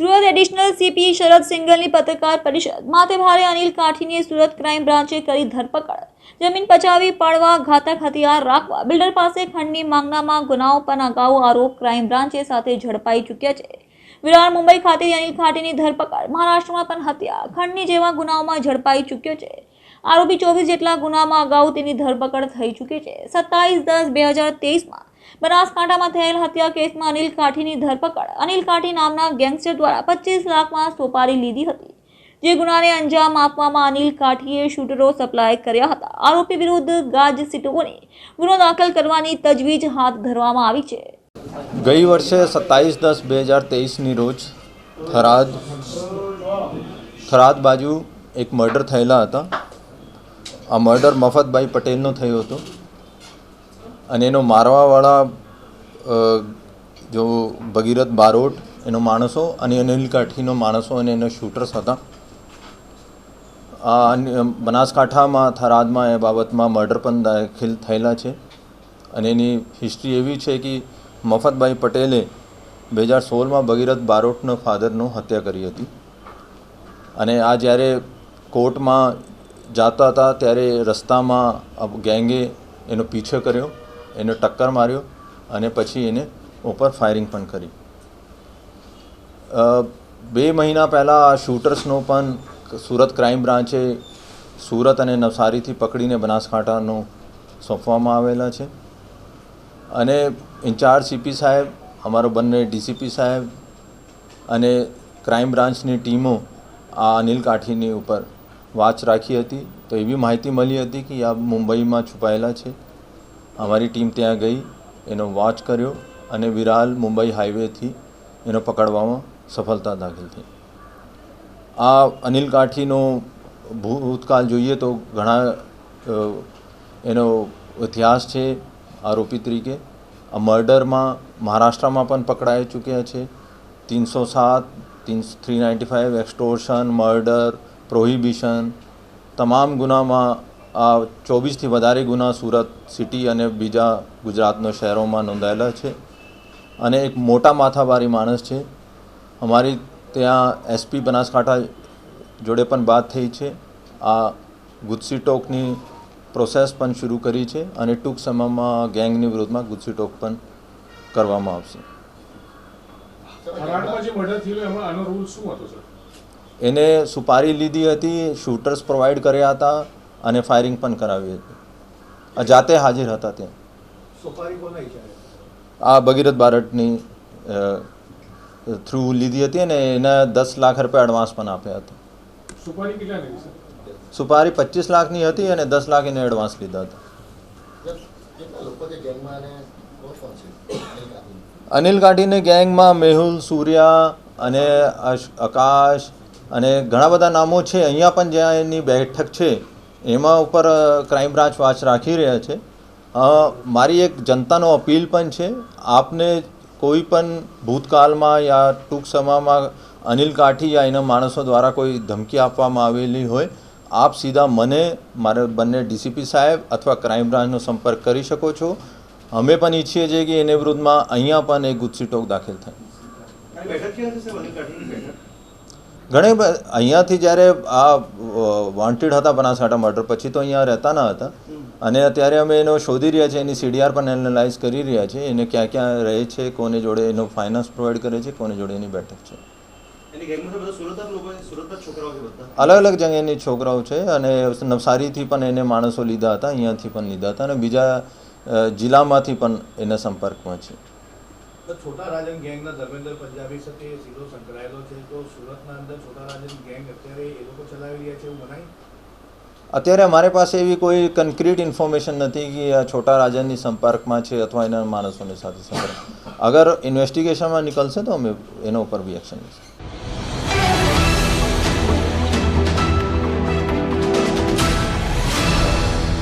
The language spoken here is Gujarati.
સુરત એડિશનલ સીપી શરદ સિંઘલની પત્રકાર પરિષદ. માથે ભારે અનિલ કાઠીની સુરત ક્રાઇમ બ્રાન્ચે કરી ધરપકડ. જમીન પચાવી, પાડવા, ઘાતક હથિયાર રાખવા. બિલ્ડર પાસે ખંડની માંગનામાં ગુનાઓ પણ અગાઉ આરોપ ક્રાઇમ બ્રાન્ચે સાથે ઝડપાઈ ચૂક્યા છે. વિરાર, મુંબઈ ખાતે અનિલ ખાટીની ધરપકડ. મહારાષ્ટ્રમાં પણ હત્યા. ખંડની જેવા ગુનાઓમાં ઝડપાઈ ચૂક્યો છે. આરોપી ચોવીસ જેટલા ગુનામાં અગાઉ તેની ધરપકડ થઈ ચૂકી છે. સત્તાવીસ દસ બે હજાર તેવીસમાં બનાસકાંઠામાં થયેલ હત્યા કેસમાં અનિલ કાઠીની ધરપકડ. અનિલ કાઠી નામના ગેંગસ્ટર દ્વારા પચીસ લાખમાં સોપારી લીધી હતી, જે ગુનાને અંજામ આપવામાં અનિલ કાઠીએ શૂટરો સપ્લાય કર્યા હતા. આરોપી વિરુદ્ધ ગાજ સીટોને ગુનો દાખલ કરવાની તજવીજ હાથ ધરવામાં આવી છે. ગઈ વર્ષે સત્તાવીસ દસ બે હજાર તેવીસની રોજ થરાદ થરાદ બાજુ એક મર્ડર થયેલા હતા. આ મર્ડર મફતભાઈ પટેલનો થયો હતો. અને એનો મારવાવાળા જો ભગીરથ બારોટ, એનો માણસો અને અનિલ કાઠીનો માણસો અને એનો શૂટર્સ હતા. આ બનાસકાંઠામાં, થરાદમાં એ બાબતમાં મર્ડર પણ દાખલ થયેલા છે. અને એની હિસ્ટ્રી એવી છે કે મફતભાઈ પટેલે બે હજાર સોળમાં ભગીરથ બારોટનો ફાધરનો હત્યા કરી હતી. અને આ જ્યારે કોર્ટમાં જાતા હતા, ત્યારે રસ્તામાં ગેંગે એનો પીછો કર્યો. એને ટક્કર માર્યો અને પછી એને ઉપર ફાયરિંગ પણ કરી. બે મહિના પહેલાં આ શૂટર્સનો પણ સુરત ક્રાઇમ બ્રાન્ચે સુરત અને નવસારીથી પકડીને બનાસકાંઠાનો સોંપવામાં આવેલા છે. અને ઇન્ચાર્જ સીપી સાહેબ, અમારો બંને ડીસીપી સાહેબ અને ક્રાઇમ બ્રાન્ચની ટીમો આ અનિલ કાઠીની ઉપર વાચ રાખી હતી. તો એવી માહિતી મળી હતી કે આ મુંબઈમાં છુપાયેલા છે. અમારી ટીમ ત્યાં ગઈ, એનો વોચ કર્યો અને વિરાલ મુંબઈ હાઈવેથી એનો પકડવામાં સફળતા દાખલ થઈ. આ અનિલ કાઠીનો ભૂતકાળ જોઈએ તો ઘણા એનો ઇતિહાસ છે આરોપી તરીકે. આ મર્ડરમાં મહારાષ્ટ્રમાં પણ પકડાઈ ચૂક્યા છે. તીનસો સાત તીન three ninety five extortion murder prohibition તમામ ગુનામાં આ ચોવીસથી વધારે ગુના સુરત સિટી અને બીજા ગુજરાતના શહેરોમાં નોંધાયેલા છે. અને એક મોટા માથાવારી માણસ છે. અમારી ત્યાં એસપી બનાસકાંઠા જોડે પણ વાત થઈ છે. આ ગુજસી ટોકની પ્રોસેસ પણ શરૂ કરી છે અને ટૂંક સમયમાં ગેંગની વિરુદ્ધમાં ગુજસી ટોક પણ કરવામાં આવશે. એને સુપારી લીધી હતી શૂટર્સ પ્રોવાઈડ કર્યા હતા અને ફાયરિંગ પણ કરાવી હતી. આ જાતે હાજર હતા ત્યાં. આ ભગીરથ બારટની થ્રુ લીધી હતી અને એને દસ લાખ રૂપિયા એડવાન્સ પણ આપ્યા હતા. સુપારી પચીસ લાખની હતી અને દસ લાખ એને એડવાન્સ લીધા હતા. અનિલ કાકી? ગેંગમાં મેહુલ સૂર્યા અને આકાશ અને ઘણા બધા નામો છે. અહીંયા પણ જ્યાં એની બેઠક છે એમાં ઉપર ક્રાઇમ બ્રાન્ચ વાચ રાખી રહ્યા છે. મારી એક જનતાનો અપીલ પણ છે, આપને કોઈ પણ ભૂતકાળમાં યા ટૂંક સમયમાં અનિલ કાઠી યા એના માણસો દ્વારા કોઈ ધમકી આપવામાં આવેલી હોય, આપ સીધા મને, મારા બંને ડીસીપી સાહેબ અથવા ક્રાઇમ બ્રાન્ચનો સંપર્ક કરી શકો છો. અમે પણ ઈચ્છીએ છીએ કે એને વિરુદ્ધમાં અહીંયા પણ એક ગુજસી ટોક દાખલ થાય. ઘણી અહીંયાથી જ્યારે આ વોન્ટેડ હતા બનાસકાંઠા મર્ડર પછી તો અહીંયા રહેતા ન હતા. અને અત્યારે અમે એનો શોધી રહ્યા છીએ એની સીડીઆર પણ એનાલાઇઝ કરી રહ્યા છીએ એને ક્યાં ક્યાં રહે છે કોને જોડે એનો ફાઇનાન્સ પ્રોવાઈડ કરે છે કોને જોડે એની બેઠક છે. અલગ અલગ જગ્યાની છોકરાઓ છે અને નવસારીથી પણ એને માણસો લીધા હતા અહીંયાથી પણ લીધા હતા અને બીજા જિલ્લામાંથી પણ એના સંપર્કમાં છે. છોટા રાજન ગેંગના ધર્મેન્દ્ર પંજાબી સાથે સીધો સંકળાયેલો છે. તો સુરતના અંદર છોટા રાજન ગેંગ અત્યારે એ લોકો ચલાવી રહ્યા છે એવું મનાય? અત્યારે અમારી પાસે એવી કોઈ કન્ક્રીટ ઇન્ફોર્મેશન નથી કે આ છોટા રાજાની સંપર્કમાં છે અથવા એના માણસોની સાથે સંપર્ક. અગર ઇન્વેસ્ટિગેશનમાં નીકળશે તો અમે એના ઉપર બી એક્શન લઈશું.